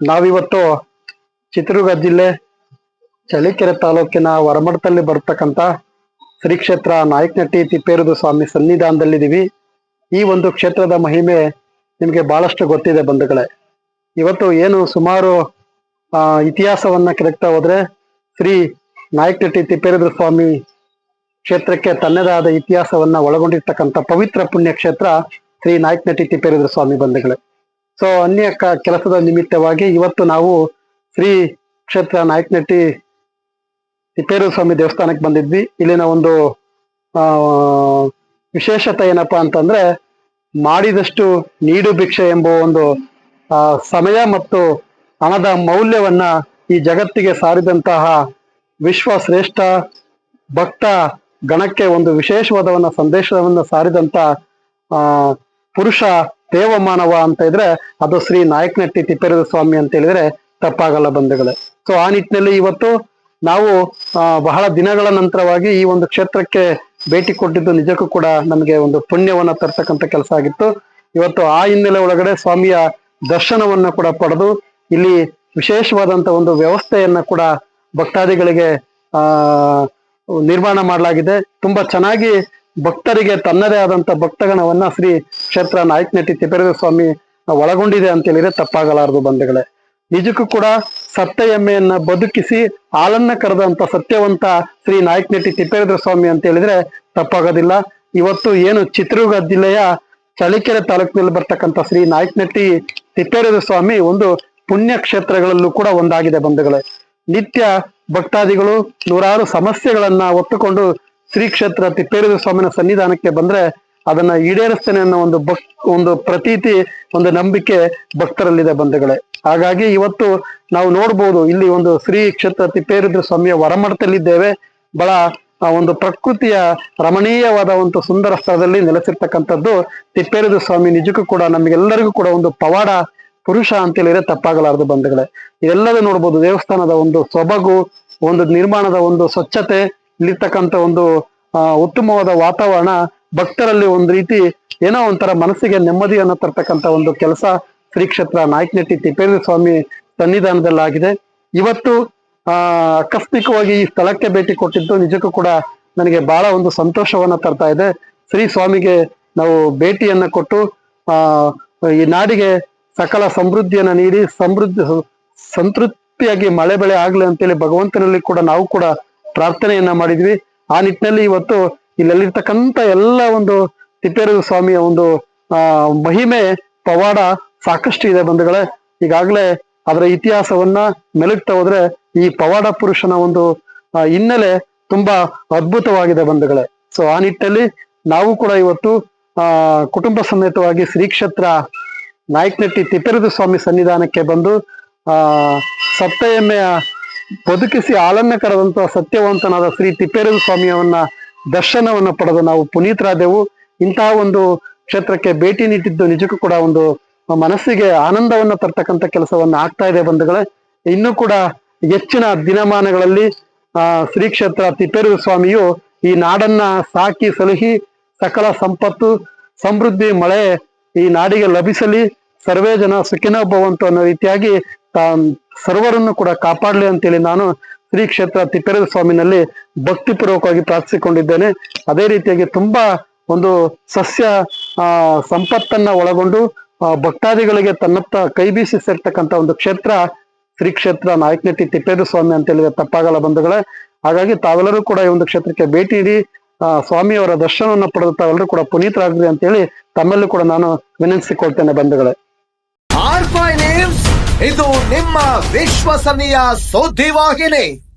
ನಾವಿವತ್ತು ಚಿತ್ರದುರ್ಗ ಜಿಲ್ಲೆ ಚಳ್ಳಕೆರೆ ತಾಲೂಕಿನ ವರಮಠದಲ್ಲಿ ಬರ್ತಕ್ಕಂಥ ಶ್ರೀ ಕ್ಷೇತ್ರ ನಾಯಕನಟ್ಟಿ ತಿಪ್ಪೇರುದು ಸ್ವಾಮಿ ಸನ್ನಿಧಾನದಲ್ಲಿದ್ದೀವಿ. ಈ ಒಂದು ಕ್ಷೇತ್ರದ ಮಹಿಮೆ ನಿಮಗೆ ಬಹಳಷ್ಟು ಗೊತ್ತಿದೆ ಬಂಧುಗಳೇ. ಇವತ್ತು ಏನು ಸುಮಾರು ಇತಿಹಾಸವನ್ನ ಕೆದಕ್ತಾ ಹೋದ್ರೆ ಶ್ರೀ ನಾಯಕನಟ್ಟಿ ತಿಪ್ಪೇರುದ್ರ ಸ್ವಾಮಿ ಕ್ಷೇತ್ರಕ್ಕೆ ತನ್ನದೇ ಆದ ಇತಿಹಾಸವನ್ನ ಒಳಗೊಂಡಿರ್ತಕ್ಕಂಥ ಪವಿತ್ರ ಪುಣ್ಯ ಕ್ಷೇತ್ರ ಶ್ರೀ ನಾಯಕನಟ್ಟಿ ತಿಪ್ಪೇರುದ್ರ ಸ್ವಾಮಿ ಬಂಧುಗಳೇ. ಸೊ ಅನ್ಯ ಕೆಲಸದ ನಿಮಿತ್ತವಾಗಿ ಇವತ್ತು ನಾವು ಶ್ರೀ ಕ್ಷೇತ್ರ ನಾಯಕನಟ್ಟಿ ತಿಪ್ಪೇರು ಸ್ವಾಮಿ ದೇವಸ್ಥಾನಕ್ಕೆ ಬಂದಿದ್ವಿ. ಇಲ್ಲಿನ ಒಂದು ವಿಶೇಷತೆ ಏನಪ್ಪಾ ಅಂತಂದ್ರೆ ಮಾಡಿದಷ್ಟು ನೀಡು ಭಿಕ್ಷೆ ಎಂಬ ಒಂದು ಸಮಯ ಮತ್ತು ಹಣದ ಮೌಲ್ಯವನ್ನ ಈ ಜಗತ್ತಿಗೆ ಸಾರಿದಂತಹ ವಿಶ್ವ ಶ್ರೇಷ್ಠ ಭಕ್ತ ಗಣಕ್ಕೆ ಒಂದು ವಿಶೇಷವಾದವನ್ನ, ಸಂದೇಶವನ್ನ ಸಾರಿದಂತ ಪುರುಷ ದೇವಮಾನವ ಅಂತ ಇದ್ರೆ ಅದು ಶ್ರೀ ನಾಯಕನಟ್ಟಿ ತಿಪ್ಪೇರದ ಸ್ವಾಮಿ ಅಂತ ಹೇಳಿದ್ರೆ ತಪ್ಪಾಗಲ್ಲ ಬಂಧುಗಳೇ. ಸೊ ಆ ನಿಟ್ಟಿನಲ್ಲಿ ಇವತ್ತು ನಾವು ಬಹಳ ದಿನಗಳ ನಂತರವಾಗಿ ಈ ಒಂದು ಕ್ಷೇತ್ರಕ್ಕೆ ಭೇಟಿ ಕೊಟ್ಟಿದ್ದು ನಿಜಕ್ಕೂ ಕೂಡ ನಮಗೆ ಒಂದು ಪುಣ್ಯವನ್ನ ತರ್ತಕ್ಕಂಥ ಕೆಲಸ ಆಗಿತ್ತು. ಇವತ್ತು ಆ ಹಿನ್ನೆಲೆ ಒಳಗಡೆ ಸ್ವಾಮಿಯ ದರ್ಶನವನ್ನ ಕೂಡ ಪಡೆದು ಇಲ್ಲಿ ವಿಶೇಷವಾದಂತ ಒಂದು ವ್ಯವಸ್ಥೆಯನ್ನ ಕೂಡ ಭಕ್ತಾದಿಗಳಿಗೆ ನಿರ್ಮಾಣ ಮಾಡಲಾಗಿದೆ. ತುಂಬಾ ಚೆನ್ನಾಗಿ ಭಕ್ತರಿಗೆ ತನ್ನದೇ ಆದಂತ ಭಕ್ತಗಣವನ್ನ ಶ್ರೀ ಕ್ಷೇತ್ರ ನಾಯಕನಟ್ಟಿ ತಿಪ್ಪೇರದ ಸ್ವಾಮಿ ಒಳಗೊಂಡಿದೆ ಅಂತ ಹೇಳಿದ್ರೆ ತಪ್ಪಾಗಲಾರದು ಬಂಧುಗಳೇ. ನಿಜಕ್ಕೂ ಕೂಡ ಸತ್ತ ಎಮ್ಮೆಯನ್ನ ಬದುಕಿಸಿ ಹಾಲನ್ನ ಕರೆದಂತ ಸತ್ಯವಂತ ಶ್ರೀ ನಾಯಕನಟ್ಟಿ ತಿಪ್ಪೇರುದ್ರ ಸ್ವಾಮಿ ಅಂತ ಹೇಳಿದ್ರೆ ತಪ್ಪಾಗೋದಿಲ್ಲ. ಇವತ್ತು ಏನು ಚಿತ್ರದುರ್ಗ ಜಿಲ್ಲೆಯ ಚಳ್ಳಕೆರೆ ತಾಲೂಕಿನಲ್ಲಿ ಬರ್ತಕ್ಕಂಥ ಶ್ರೀ ನಾಯಕನಟ್ಟಿ ತಿಪ್ಪೇರುದ್ರ ಸ್ವಾಮಿ ಒಂದು ಪುಣ್ಯ ಕ್ಷೇತ್ರಗಳಲ್ಲೂ ಕೂಡ ಒಂದಾಗಿದೆ ಬಂಧುಗಳೇ. ನಿತ್ಯ ಭಕ್ತಾದಿಗಳು ನೂರಾರು ಸಮಸ್ಯೆಗಳನ್ನ ಹೊತ್ತುಕೊಂಡು ಶ್ರೀ ಕ್ಷೇತ್ರ ತಿಪ್ಪೇರುದ್ರ ಸ್ವಾಮಿನ ಸನ್ನಿಧಾನಕ್ಕೆ ಬಂದ್ರೆ ಅದನ್ನ ಈಡೇರಿಸ್ತೇನೆ ಅನ್ನೋ ಒಂದು ಭಕ್, ಒಂದು ಪ್ರತೀತಿ, ಒಂದು ನಂಬಿಕೆ ಭಕ್ತರಲ್ಲಿದೆ ಬಂಧುಗಳೇ. ಹಾಗಾಗಿ ಇವತ್ತು ನಾವು ನೋಡ್ಬೋದು, ಇಲ್ಲಿ ಒಂದು ಶ್ರೀ ಕ್ಷೇತ್ರ ತಿಪ್ಪೇರುದ್ರ ಸ್ವಾಮಿಯ ವರಮಠದಲ್ಲಿದ್ದೇವೆ. ಬಹಳ ಒಂದು ಪ್ರಕೃತಿಯ ರಮಣೀಯವಾದ ಒಂದು ಸುಂದರ ಸ್ಥಳದಲ್ಲಿ ನೆಲೆಸಿರ್ತಕ್ಕಂಥದ್ದು ತಿಪ್ಪೇರುದ್ರ ಸ್ವಾಮಿ ನಿಜಕ್ಕೂ ಕೂಡ ನಮಗೆಲ್ಲರಿಗೂ ಕೂಡ ಒಂದು ಪವಾಡ ಪುರುಷ ಅಂತ ಹೇಳಿದ್ರೆ ತಪ್ಪಾಗಲಾರದು ಬಂಧುಗಳೇ. ಇದೆಲ್ಲದೂ ನೋಡ್ಬೋದು ದೇವಸ್ಥಾನದ ಒಂದು ಸೊಬಗು, ಒಂದು ನಿರ್ಮಾಣದ ಒಂದು ಸ್ವಚ್ಛತೆ ಇಲ್ಲಿರ್ತಕ್ಕಂಥ ಒಂದು ಉತ್ತಮವಾದ ವಾತಾವರಣ ಭಕ್ತರಲ್ಲಿ ಒಂದು ರೀತಿ ಏನೋ ಒಂಥರ ಮನಸ್ಸಿಗೆ ನೆಮ್ಮದಿಯನ್ನು ತರ್ತಕ್ಕಂಥ ಒಂದು ಕೆಲಸ ಶ್ರೀ ಕ್ಷೇತ್ರ ನಾಯಕನಟ್ಟಿ ತಿಪ್ಪೇಂದ್ರ ಸ್ವಾಮಿ ಸನ್ನಿಧಾನದಲ್ಲಾಗಿದೆ. ಇವತ್ತು, ಆ, ಆಕಸ್ಮಿಕವಾಗಿ ಈ ಸ್ಥಳಕ್ಕೆ ಭೇಟಿ ಕೊಟ್ಟಿದ್ದು ನಿಜಕ್ಕೂ ಕೂಡ ನನಗೆ ಬಹಳ ಒಂದು ಸಂತೋಷವನ್ನ ತರ್ತಾ ಇದೆ. ಶ್ರೀ ಸ್ವಾಮಿಗೆ ನಾವು ಭೇಟಿಯನ್ನ ಕೊಟ್ಟು, ಆ, ಈ ನಾಡಿಗೆ ಸಕಲ ಸಮೃದ್ಧಿಯನ್ನ ನೀಡಿ, ಸಮೃದ್ಧಿ, ಸಂತೃಪ್ತಿಯಾಗಿ ಮಳೆ ಬೆಳೆ ಆಗ್ಲಿ ಅಂತೇಳಿ ಭಗವಂತನಲ್ಲಿ ಕೂಡ ನಾವು ಕೂಡ ಪ್ರಾರ್ಥನೆಯನ್ನ ಮಾಡಿದ್ವಿ. ಆ ನಿಟ್ಟಿನಲ್ಲಿ ಇವತ್ತು ಇಲ್ಲೆಲ್ಲಿರ್ತಕ್ಕಂಥ ಎಲ್ಲ ಒಂದು ತಿಪ್ಪೇರು ಸ್ವಾಮಿಯ ಒಂದು, ಆ, ಮಹಿಮೆ, ಪವಾಡ ಸಾಕಷ್ಟು ಇದೆ ಬಂಧುಗಳೇ. ಈಗಾಗಲೇ ಅದರ ಇತಿಹಾಸವನ್ನ ಮೆಲುಕ್ತಾ ಹೋದ್ರೆ ಈ ಪವಾಡ ಪುರುಷನ ಒಂದು ಹಿನ್ನೆಲೆ ತುಂಬಾ ಅದ್ಭುತವಾಗಿದೆ ಬಂಧುಗಳೇ. ಸೊ ಆ ನಿಟ್ಟಿನಲ್ಲಿ ನಾವು ಕೂಡ ಇವತ್ತು, ಆ, ಕುಟುಂಬ ಸಮೇತವಾಗಿ ಶ್ರೀ ಕ್ಷೇತ್ರ ನಾಯಕನಟ್ಟಿ ತಿಪ್ಪೇರುದು ಸ್ವಾಮಿ ಸನ್ನಿಧಾನಕ್ಕೆ ಬಂದು, ಆ ಸಪ್ತ ಎಮ್ಮೆಯ ಬದುಕಿಸಿ ಆಳನ್ನ ಕರೆದಂತಹ ಸತ್ಯವಂತನಾದ ಶ್ರೀ ತಿಪ್ಪೇರುದ್ರ ಸ್ವಾಮಿಯವನ್ನ ದರ್ಶನವನ್ನ ಪಡೆದು ನಾವು ಪುನೀತರಾದೆವು. ಇಂತಹ ಒಂದು ಕ್ಷೇತ್ರಕ್ಕೆ ಭೇಟಿ ನೀಡಿದ್ದು ನಿಜಕ್ಕೂ ಕೂಡ ಒಂದು ಮನಸ್ಸಿಗೆ ಆನಂದವನ್ನ ತರ್ತಕ್ಕಂಥ ಕೆಲಸವನ್ನ ಆಗ್ತಾ ಇದೆ ಬಂಧುಗಳೇ. ಇನ್ನೂ ಕೂಡ ಹೆಚ್ಚಿನ ದಿನಮಾನಗಳಲ್ಲಿ, ಆ, ಶ್ರೀ ಕ್ಷೇತ್ರ ತಿಪ್ಪೇರು ಸ್ವಾಮಿಯು ಈ ನಾಡನ್ನ ಸಾಕಿ ಸಲಹಿ ಸಕಲ ಸಂಪತ್ತು, ಸಮೃದ್ಧಿ, ಮಳೆ ಈ ನಾಡಿಗೆ ಲಭಿಸಲಿ. ಸರ್ವೇ ಜನ ಸುಖಿನ ಭವಂತು ಅನ್ನೋ ರೀತಿಯಾಗಿ ಸರ್ವರನ್ನು ಕೂಡ ಕಾಪಾಡಲಿ ಅಂತೇಳಿ ನಾನು ಶ್ರೀ ಕ್ಷೇತ್ರ ತಿಪ್ಪೇರದ ಸ್ವಾಮಿನಲ್ಲಿ ಭಕ್ತಿಪೂರ್ವಕವಾಗಿ ಪ್ರಾರ್ಥಿಸಿಕೊಂಡಿದ್ದೇನೆ. ಅದೇ ರೀತಿಯಾಗಿ ತುಂಬಾ ಒಂದು ಸಸ್ಯ ಸಂಪತ್ತನ್ನ ಒಳಗೊಂಡು ಭಕ್ತಾದಿಗಳಿಗೆ ತನ್ನತ್ತ ಕೈ ಬೀಸಿ ಸೇರ್ತಕ್ಕಂಥ ಒಂದು ಕ್ಷೇತ್ರ ಶ್ರೀ ಕ್ಷೇತ್ರ ನಾಯಕನಟ್ಟಿ ತಿಪ್ಪೇರು ಸ್ವಾಮಿ ಅಂತ ಹೇಳಿದ್ರೆ ತಪ್ಪಾಗಲ್ಲ ಬಂಧುಗಳೇ. ಹಾಗಾಗಿ ತಾವೆಲ್ಲರೂ ಕೂಡ ಈ ಒಂದು ಕ್ಷೇತ್ರಕ್ಕೆ ಭೇಟಿ ನೀಡಿ ಸ್ವಾಮಿಯವರ ದರ್ಶನವನ್ನು ಪಡೆದು ತಾವೆಲ್ಲರೂ ಕೂಡ ಪುನೀತರಾಗ್ರಿ ಅಂತೇಳಿ ತಮ್ಮಲ್ಲೂ ಕೂಡ ನಾನು ವಿನಂತಿಸಿಕೊಳ್ತೇನೆ ಬಂಧುಗಳೇ. ಇದು ನಿಮ್ಮ ವಿಶ್ವಸನೀಯ ಸುದ್ದಿವಾಹಿನಿ.